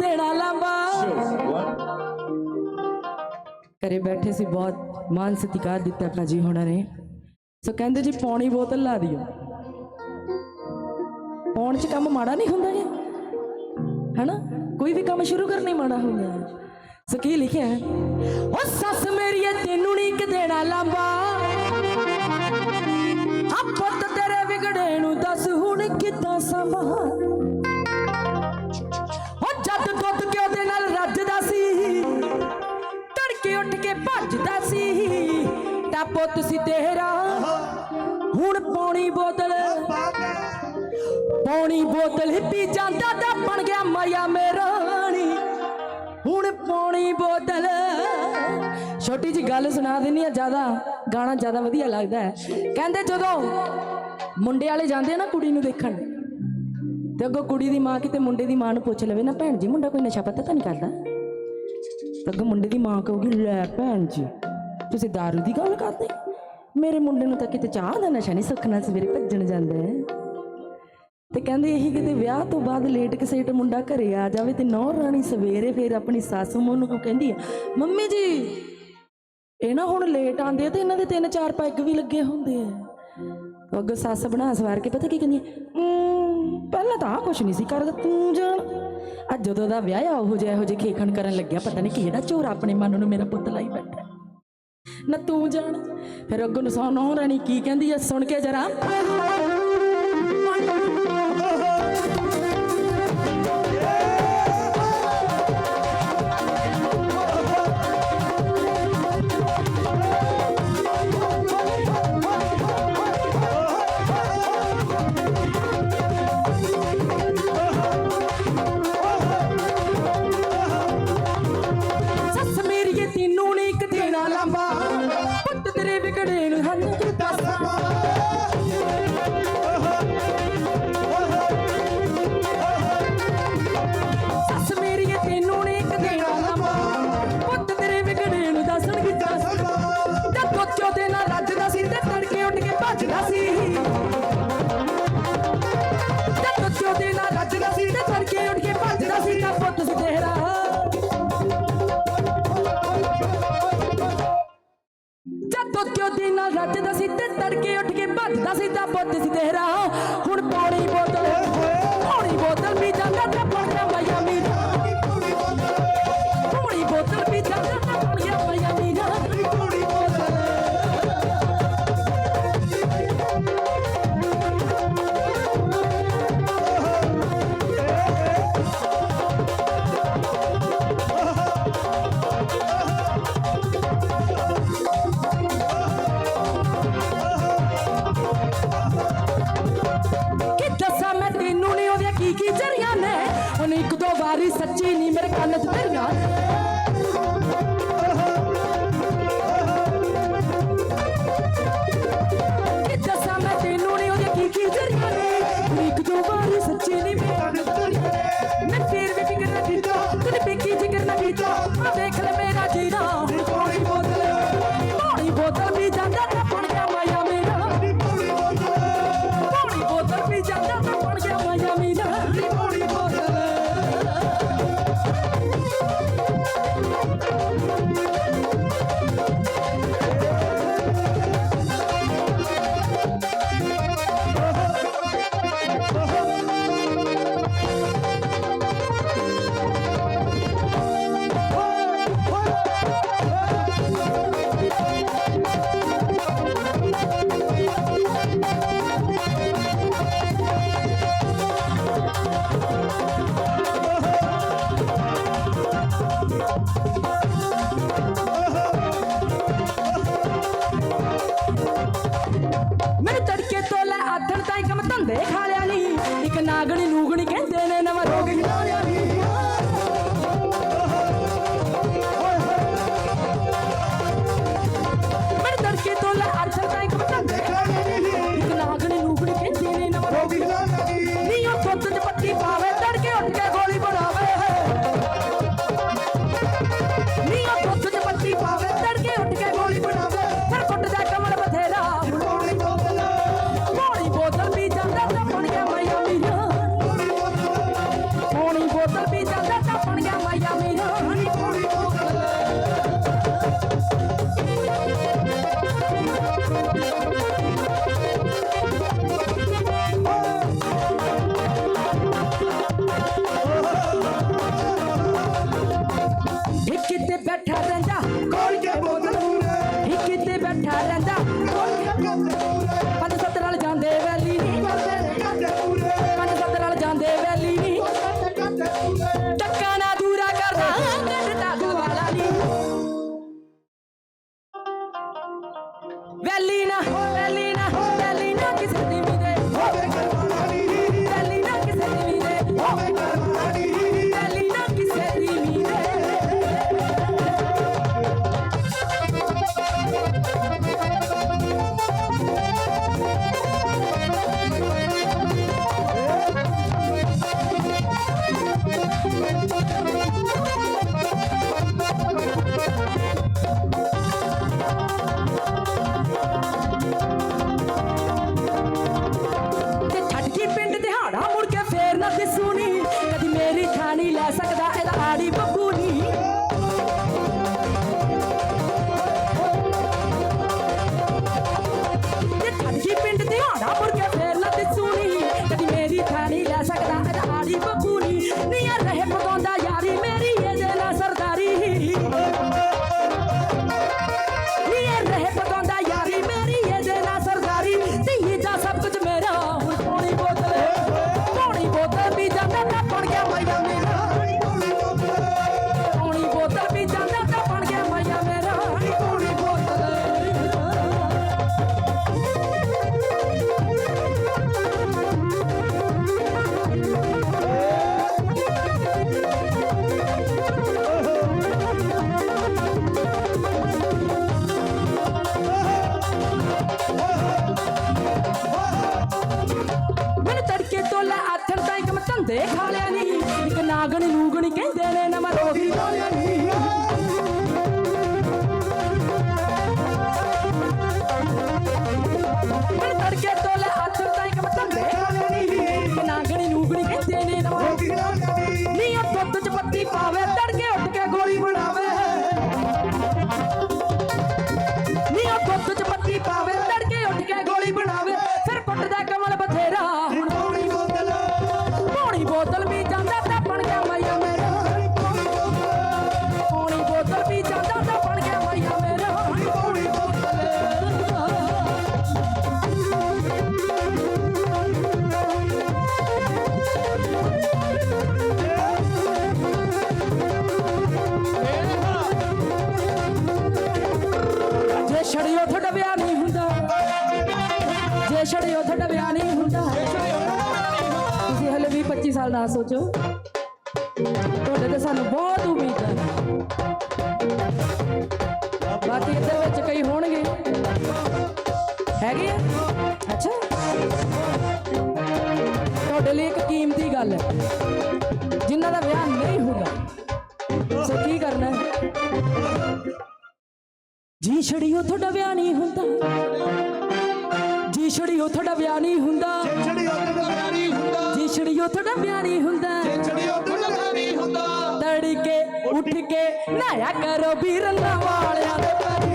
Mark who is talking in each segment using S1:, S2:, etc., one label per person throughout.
S1: ਦੇਣਾ ਲਾਂਬਾ. ਘਰੇ ਬੈਠੇ ਸੀ ਬਹੁਤ ਮਾਨ ਸਤਿਕਾਰ ਦਿੱਤਾ ਭਾਜੀ ਹੋਣਾ ਨੇ। ਸੋ ਕਹਿੰਦੇ ਜੀ ਪੌਣੀ ਬੋਤਲ ਲਾ ਦਿਓ। ਪੌਣ ਚ ਕੰਮ ਮਾੜਾ ਨਹੀਂ ਹੁੰਦਾ ਜੀ। ਹੈਨਾ? ਕੋਈ ਵੀ ਕੰਮ ਸ਼ੁਰੂ ਕਰਨੀ ਮਾੜਾ ਹੁੰਦਾ ਸੋ ਕੀ ਲਿਖਿਆ ਉਹ ਸੱਸ ਮੇਰੀ ਐ ਤੈਨੂੰ ਨਹੀਂ ਕਿ ਦੇਣਾ ਲਾਂਬਾ ਆ ਪੁੱਤ ਤੇਰੇ ਵਿਗੜੇ ਨੂੰ ਦੱਸ ਹੁਣ ਕਿੱਦਾਂ ਸੰਭਾਂ ਪੁੱਤ ਸੀ ਤੇਰਾ। ਹੁਣ ਪੌਣੀ ਬੋਤਲ ਪੌਣੀ ਬੋਤਲ ਹੀ ਪੀ ਜਾਂਦਾ ਤਾਂ ਬਣ ਗਿਆ ਮਾਇਆ ਮੇਰਾਣੀ ਹੁਣ ਪੌਣੀ ਬੋਤਲ, ਛੋਟੀ ਜੀ ਗੱਲ ਸੁਣਾ ਦਿੰਨੀ ਆ, ਜ਼ਿਆਦਾ ਗਾਣਾ ਜ਼ਿਆਦਾ ਵਧੀਆ ਲੱਗਦਾ ਹੈ। ਕਹਿੰਦੇ ਜਦੋਂ ਮੁੰਡੇ ਵਾਲੇ ਜਾਂਦੇ ਆ ਨਾ ਕੁੜੀ ਨੂੰ ਦੇਖਣ, ਤੇ ਅੱਗੋਂ ਕੁੜੀ ਦੀ ਮਾਂ ਕਿਤੇ ਮੁੰਡੇ ਦੀ ਮਾਂ ਨੂੰ ਪੁੱਛ ਲਵੇ, ਨਾ ਭੈਣ ਜੀ, ਮੁੰਡਾ ਕੋਈ ਨਸ਼ਾ ਪਤਾ ਤਾਂ ਨਹੀਂ ਕਰਦਾ? ਅੱਗੋਂ ਮੁੰਡੇ ਦੀ ਮਾਂ ਕਹੂਗੀ, ਲੈ ਭੈਣ ਜੀ ਤੁਸੀਂ दारू ਦੀ ਗੱਲ ਕਰਦੇ? ਮੇਰੇ ਮੁੰਡੇ ਨੂੰ ਤਾਂ ਕਿਤੇ ਚਾਹ ਦਾ ਨਸ਼ਾ ਨਹੀਂ ਸੁੱਖਣਾ ਸਵੇਰੇ ਭੱਜਣ ਜਾਂਦਾ ਹੈ। ਤੇ ਕਹਿੰਦੇ ਇਹੀ ਕਿਤੇ ਵਿਆਹ ਤੋਂ ਬਾਅਦ ਲੇਟ ਕਸੇਟ ਮੁੰਡਾ ਘਰੇ ਆ ਜਾਵੇ ਤੇ ਨੌ ਰਾਣੀ ਸਵੇਰੇ ਫੇਰ ਆਪਣੀ ਸੱਸ ਨੂੰ ਨੂੰ ਕਹਿੰਦੀ ਆ, ਮੰਮੀ ਜੀ, ਇਹ ਨਾ ਹੁਣ ਲੇਟ ਆਉਂਦੇ ਆ ਤੇ ਇਹਨਾਂ ਦੇ ਤਿੰਨ ਚਾਰ ਪੈਗ ਵੀ ਲੱਗੇ ਹੁੰਦੇ ਆ। ਅੱਗੇ ਸੱਸ ਬਣਾ ਸਵਾਰ ਕੇ ਪਤਾ ਕੀ ਕਹਿੰਦੀ ਆ? ਪਹਿਲਾਂ ਤਾਂ ਆ ਕੁਛ ਨਹੀਂ ਸੀ ਕਰਦਾ, ਤੂੰ ਜਾਣ। ਅੱਜ ਜਦੋਂ ਦਾ ਵਿਆਹ ਆ, ਉਹੋ ਜਿਹਾ ਇਹੋ ਜਿਹੇ ਖੇਖਣ ਕਰਨ ਲੱਗਿਆ, ਪਤਾ ਨਹੀਂ ਕਿਹੜਾ ਚੋਰ ਆਪਣੇ ਮਨ ਨੂੰ ਮੇਰਾ ਪੁੱਤ ਲਾਈ ਬੈਠਾ ਨਾ ਤੂੰ ਜਾਣ। ਫਿਰ ਅੱਗੋਂ ਨੂੰ ਸੌ ਨੌ ਰਾਣੀ ਕੀ ਕਹਿੰਦੀ ਐ ਸੁਣ ਕੇ ਜਰਾ। ਜਦੋਂ ਕਿਉਂ ਦਿਨ ਨਾਲ ਰੱਜਦਾ ਸੀ ਤੇ ਤੜਕੇ ਉੱਠ ਕੇ ਭੱਜਦਾ ਸੀ ਤਾਂ ਪੁੱਤ ਸੀ ਤੇਰਾ। ਹੁਣ ਪੌਣੀ ਬੋਤਲ ਪੌਣੀ ਬੋਤਲ ਪੀ 到。ਕੰਮ ਧੰਦੇ ਖਾ ਲਿਆ ਨਹੀਂ ਇੱਕ ਨਾਗਣੀ ਨੂਗਣੀ ਕਹਿੰਦੇ ਨੇ ਨਵਾਂ ਰੋਗ ਹੀ ਲਿਆ ਨੀ। কে তোলা ਤੁਹਾਡਾ ਵਿਆਹ ਨਹੀਂ ਹੁੰਦਾ। ਜੇ ਛੜਿਓ ਤੁਹਾਡਾ ਵਿਆਹ ਨਹੀਂ ਹੁੰਦਾ। ਤੁਸੀਂ ਹਲੇ ਵੀ 25 ਸਾਲ ਦਾ ਸੋਚੋ। ਤੁਹਾਡੇ ਤੇ ਸਾਨੂੰ ਬਹੁਤ ਉਮੀਦ ਹੈ। ਬਾਕੀ ਇੱਧਰ ਵਿੱਚ ਕਈ ਹੋਣਗੇ। ਹੈਗੇ ਅੱਛਾ। ਤੁਹਾਡੇ ਲਈ ਇੱਕ ਕੀਮਤੀ ਗੱਲ ਹੈ। ਜੀ ਛੜੀਓ ਤੁਹਾਡਾ ਵਿਆਹ ਨਹੀਂ ਹੁੰਦਾ। ਜੀ ਛੜੀਓ ਤੁਹਾਡਾ ਵਿਆਹ ਨਹੀਂ ਹੁੰਦਾ। ਜੀ ਛੜੀਓ ਤੁਹਾਡਾ ਵਿਆਹ ਨਹੀਂ ਹੁੰਦਾ। ਜੀ ਛੜੀ ਉਹ ਤੁਹਾਡਾ ਵਿਆਹ ਨਹੀਂ ਹੁੰਦਾ। ਤੜਕੇ ਉੱਠ ਕੇ ਨਾਇਆ ਕਰੋ ਵੀਰ ਵਾਲਿਆਂ ਦੇ ਪੈਰ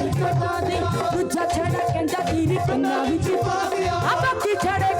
S2: ਕੰਨਾ
S1: ਦੂਜਾ ਛੜਾ ਕਹਿੰਦਾ ਤੀਰੀ ਕੰਨਾ ਵਿੱਚ ਪਾ ਦਿਆ
S2: ਆ। ਬੱਤੀ ਛੜੇ